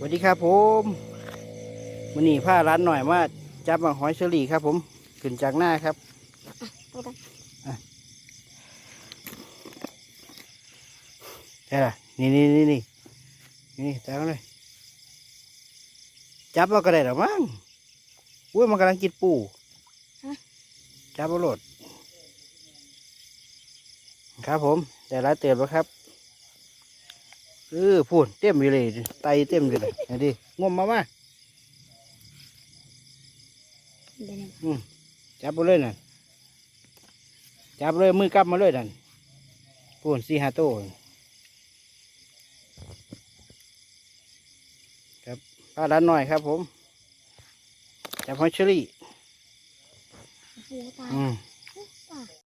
สวัสดีครับผมวันนี้ผ้าร้านหน่อยมาจับมาหอยเชอรี่ครับ ผมขึ้นจากหน้าครับเอากันใช่ละนี่นี่นี่นี่นี่จับมาเลยจับมาก็ได้หรอมั้งอุ้ยมันกำลังกินปูจับมาโหลดครับผม แต่ละเตือนแล้วครับ เออพูดเต็มอยู่เลย ไตเต็มอยู่เลยเห็นดิงมมามาเดี๋ยวนี้อืมจับมาเลยน่ะจับเลยมือกลับมาเลยนั่นพูนสี่ห้าโต้ครับป้าด้านหน่อยครับ ผม จับหอยเชอรี่หัว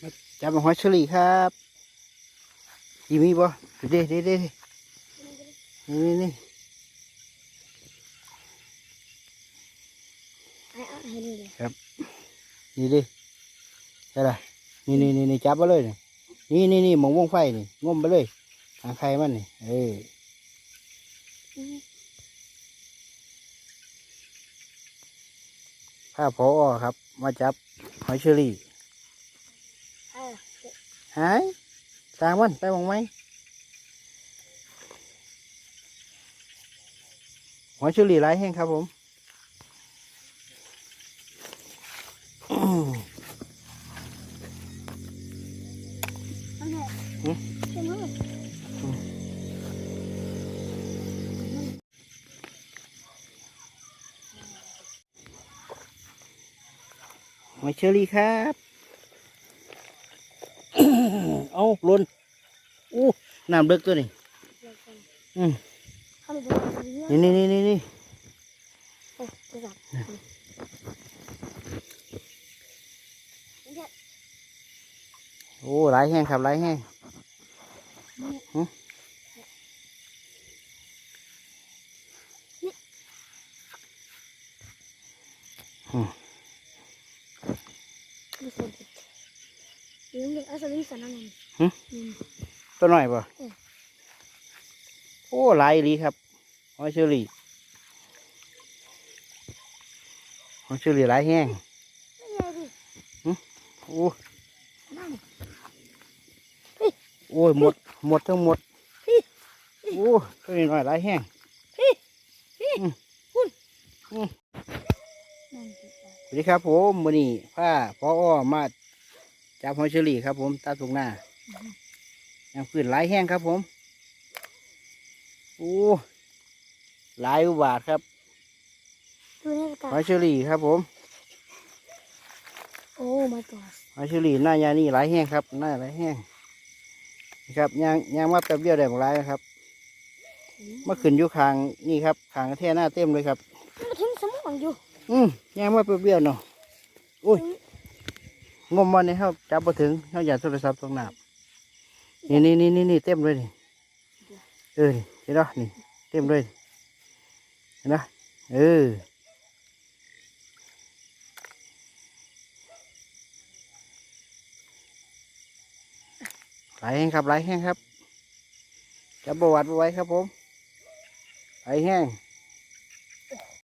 ตาอืมตาจับหอยเชอรี่ครับอีมีบ่เด้เด้เด้เด้นี่นี่ไอ้เอาให้ดูเลยนี่ดิใช่ละนี่นี่นี่นี่จับมาเลยนี่นี่นี่นี่หมองวงไฟนี่งมไปเลยหางใครมันนี่เอออืมข้าพอครับ มาจับหอยเชอรี่เอา หายสางมันไปมองไหมหอยเชอรี่หลายแห้งครับผมอื้อเอาเนี่ยหืมหอยเชอรี่ครับ เอาหล่นอู้น้ำเลิกตัวนี้เดี๋ยวก่อนอืมเข้าไปดูเรื่องนี่นี่นี่นี่นี่โอ้จะจับเนี่ยโอ้หลายแห้งครับหลายแห้งเนี่ ยดูสิเรื่องเด็กเอาสลิงสันนั่นนี่อืมตัวหน่อยป่ะอืมโอ้หลายอีหลีครับหอยเชอรี่หอยเชอรี่หลายแห้งไม่ใช่ดิโอ้นั่นโอ้ยหมดหมดทั้งหมดโอ้ตัวนี้หน่อยหลายแห้งนั่นสิสวัสดีครับผมวันนี้ผ้าพออ้อมา จับหอยเชอรี่ครับ ผมตาตรงหน้ายังขึ้นหลายแห้งครับผมโอ้หลายอุบาทครับดูนี่ตาหอยเชอรี่ครับผม โอ้ my god หอยเชอรี่หน้ายานี่หลายแห้งครับหน้าหลายแห้งนี่ครับยางยางมาแป๊บเดียวได้หมดหลายแล้วครับเมื่อขึ้นอยู่คางนี่ครับคางกระแท่หน้าเต็มเลยครับมันถึงสมองอยู่ อืมยางมาแป๊บเดียวเนาะอุ้ย งมมันนี่ครับจับมาถึงเขาอยากโทรศัพท์ตรงหน้านี่นี่นี่นี่นี่เต็มเลยนี่เออนี่เห็นไหมนี่เต็มเลยเห็นไหมเออหลแห้งครับหลแห้งครับจับประวัติไว้ครับผมหลแห้ง